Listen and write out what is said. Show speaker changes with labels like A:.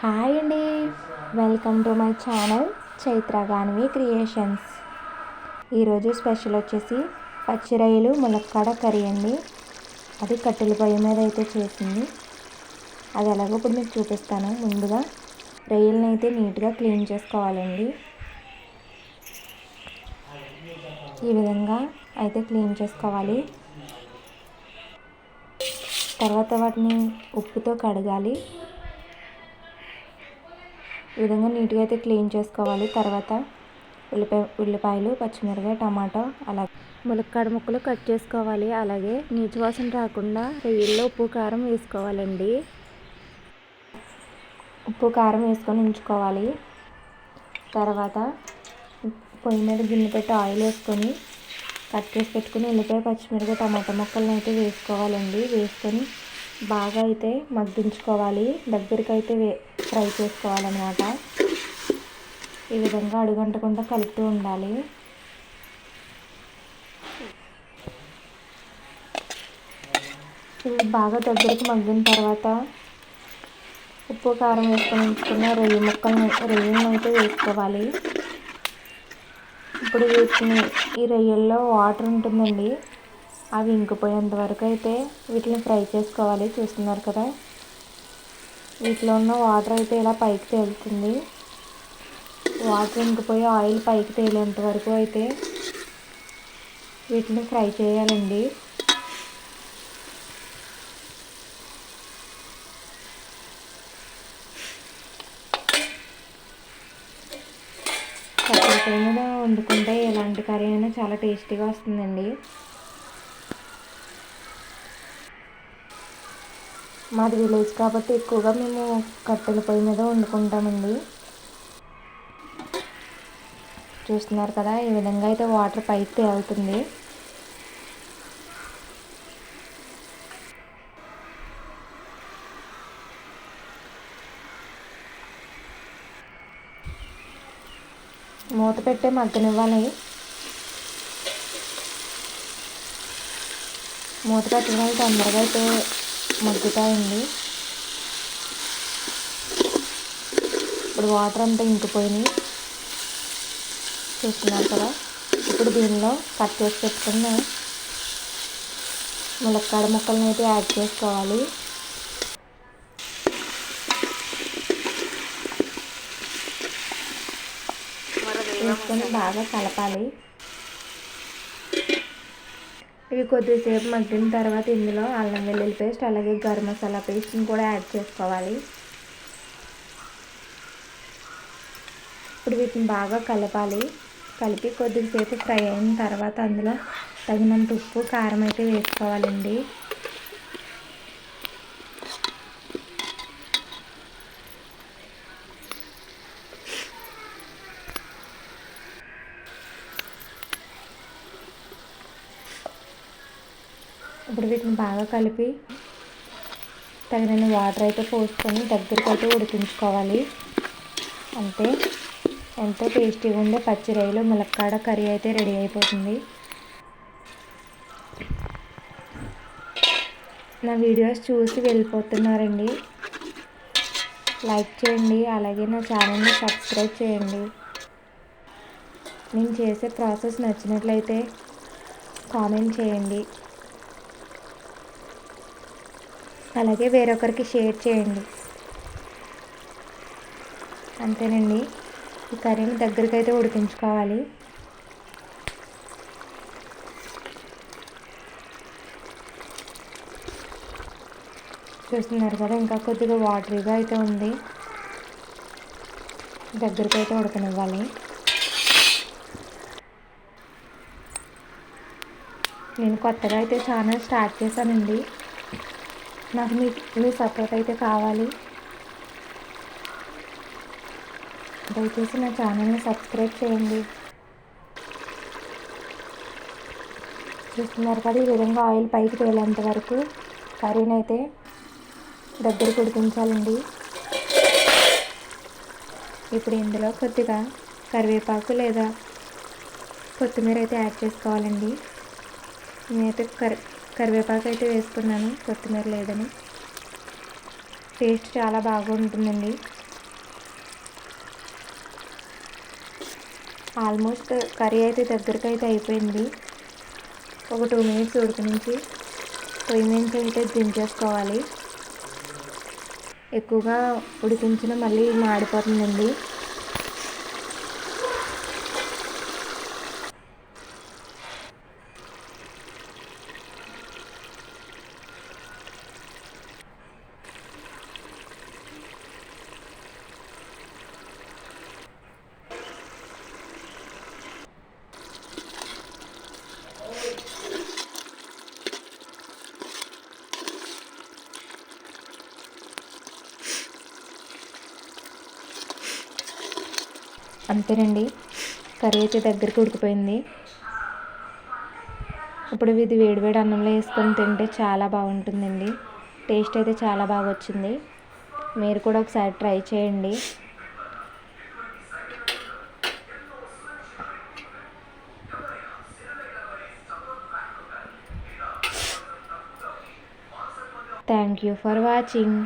A: Hi అండి. Welcome to my channel Chaitra Ganvi creations ఈరోజు special వచ్చేసి పచ్చిరొయ్యలు ములక్కాడ కర్రీ అండి. అది కట్టెల పొయ్యి మీద అయితే చేసింది. అది ఎలాగో ఇప్పుడు మీకు చూపిస్తాను. ముందుగా రొయ్యలను అయితే నీట్గా క్లీన్ చేసుకోవాలండి. ఈ విధంగా అయితే క్లీన్ చేసుకోవాలి. తర్వాత వాటిని ఉప్పుతో కడగాలి. ఈ విధంగా నీట్గా అయితే క్లీన్ చేసుకోవాలి. తర్వాత ఉల్లిపాయ ఉల్లిపాయలు పచ్చిమిరపకాయ టమాటో అలా ములక్కాడ ముక్కలు కట్ చేసుకోవాలి. అలాగే నీచు వాసన రాకుండా రొయ్యల్లో ఉప్పు కారం వేసుకోవాలండి. ఉప్పు కారం వేసుకొని ఉంచుకోవాలి. తర్వాత పొయ్యి మీద గిన్నె పెట్టి ఆయిల్ వేసుకొని కట్ చేసి పెట్టుకుని ఉల్లిపాయ పచ్చిమిరపకాయ టమాటా ముక్కలను అయితే వేసుకోవాలండి. వేసుకొని బాగా అయితే మగ్గించుకోవాలి. దగ్గరికి అయితే వే ఫ్రై చేసుకోవాలన్నమాట. ఈ విధంగా అడుగంటకుండా కలుపుతూ ఉండాలి. ఇవి బాగా దగ్గరికి మగ్గిన తర్వాత ఉప్పు కారం వేసుకొని ఉంచుకున్న రొయ్యి ముక్కలను రొయ్యలను అయితే వేసుకోవాలి. ఇప్పుడు వీటిని ఈ రొయ్యల్లో వాటర్ ఉంటుందండి. అవి ఇంకిపోయేంత వరకు అయితే వీటిని ఫ్రై చేసుకోవాలి చూస్తున్నారు కదా. వీటిలో ఉన్న వాటర్ అయితే ఇలా పైకి తేలుతుంది. వాటర్ ఇంకిపోయి ఆయిల్ పైకి తేలేంత వరకు అయితే వీటిని ఫ్రై చేయాలండి. కట్టెల పొయ్యి మీద వండుకుంటే ఎలాంటి కర్రీ అయినా చాలా టేస్టీగా వస్తుందండి. మాది విలేజ్ కాబట్టి ఎక్కువగా మేము కట్టెల పొయ్యి మీద వండుకుంటామండి. చూస్తున్నారు కదా ఈ విధంగా అయితే వాటర్ పైకి తేలుతుంది. మూత పెట్టే మగ్గనివ్వాలి. మూత పెట్టడం తొందరగా అయితే మగ్గుతాయండి. ఇప్పుడు వాటర్ అంతా ఇంకిపోయినాయి. చూస్తున్నారు కదా? ఇప్పుడు దీనిలో కట్ చేసి పెట్టుకున్న ములక్కాడ ముక్కలను అయితే యాడ్ చేసుకోవాలి. వేసుకొని బాగా కలపాలి. ఇవి కొద్దిసేపు మగ్గిన తర్వాత ఇందులో అల్లం వెల్లుల్లి పేస్ట్ అలాగే గరం మసాలా పేస్ట్ని కూడా యాడ్ చేసుకోవాలి. ఇప్పుడు వీటిని బాగా కలపాలి. కలిపి కొద్దిసేపు ఫ్రై అయిన తర్వాత అందులో తగినంత ఉప్పు కారం అయితే వేసుకోవాలండి. ఇప్పుడు వీటిని బాగా కలిపి తగినన్ని వాటర్ అయితే పోసుకొని దగ్గరికి అయితే ఉడికించుకోవాలి. అంతే. ఎంతో టేస్టీగా ఉండే పచ్చి రొయ్యలు ములక్కాడ కర్రీ అయితే రెడీ అయిపోతుంది. నా వీడియోస్ చూసి వెళ్ళిపోతున్నారండి. లైక్ చేయండి అలాగే నా ఛానల్ని సబ్స్క్రైబ్ చేయండి. నేను చేసే ప్రాసెస్ నచ్చినట్లయితే కామెంట్ చేయండి. అలాగే వేరొకరికి షేర్ చేయండి. అంతేనండి. ఈ కర్రీని దగ్గరికి అయితే ఉడికించుకోవాలి. చూస్తున్నారు కదా ఇంకా కొద్దిగా వాటరీగా అయితే ఉంది. దగ్గరికి అయితే ఉడకనివ్వాలి. నేను కొత్తగా అయితే ఛానల్ స్టార్ట్ చేశానండి. నాకు మీ మీ సపోర్ట్ అయితే కావాలి. దయచేసి నా ఛానల్ని సబ్స్క్రైబ్ చేయండి. చూస్తున్నారు కదా ఈ విధంగా ఆయిల్ పైకి తేలేంత వరకు కర్రీని అయితే దగ్గరికి ఉడికించాలండి. ఇప్పుడు ఇందులో కొద్దిగా కరివేపాకు లేదా కొత్తిమీర అయితే యాడ్ చేసుకోవాలండి. నేనైతే కరి కరివేపాకు అయితే వేసుకున్నాను కొత్తిమీర లేదని. టేస్ట్ చాలా బాగుంటుందండి. ఆల్మోస్ట్ కర్రీ అయితే దగ్గరకు అయితే అయిపోయింది. ఒక టూ మినిట్స్ ఉడికి నుంచి పొయ్యి మినిట్స్ అయితే దించేసుకోవాలి ఎక్కువగా ఉడికించిన మళ్ళీ మాడిపోతుందండి. అంతేనండి. కర్రీ అయితే దగ్గరికి ఉడికిపోయింది. ఇప్పుడు ఇది వేడివేడి అన్నంలో వేసుకొని తింటే చాలా బాగుంటుందండి. టేస్ట్ అయితే చాలా బాగా వచ్చింది. మీరు కూడా ఒకసారి ట్రై చేయండి. Thank you for watching.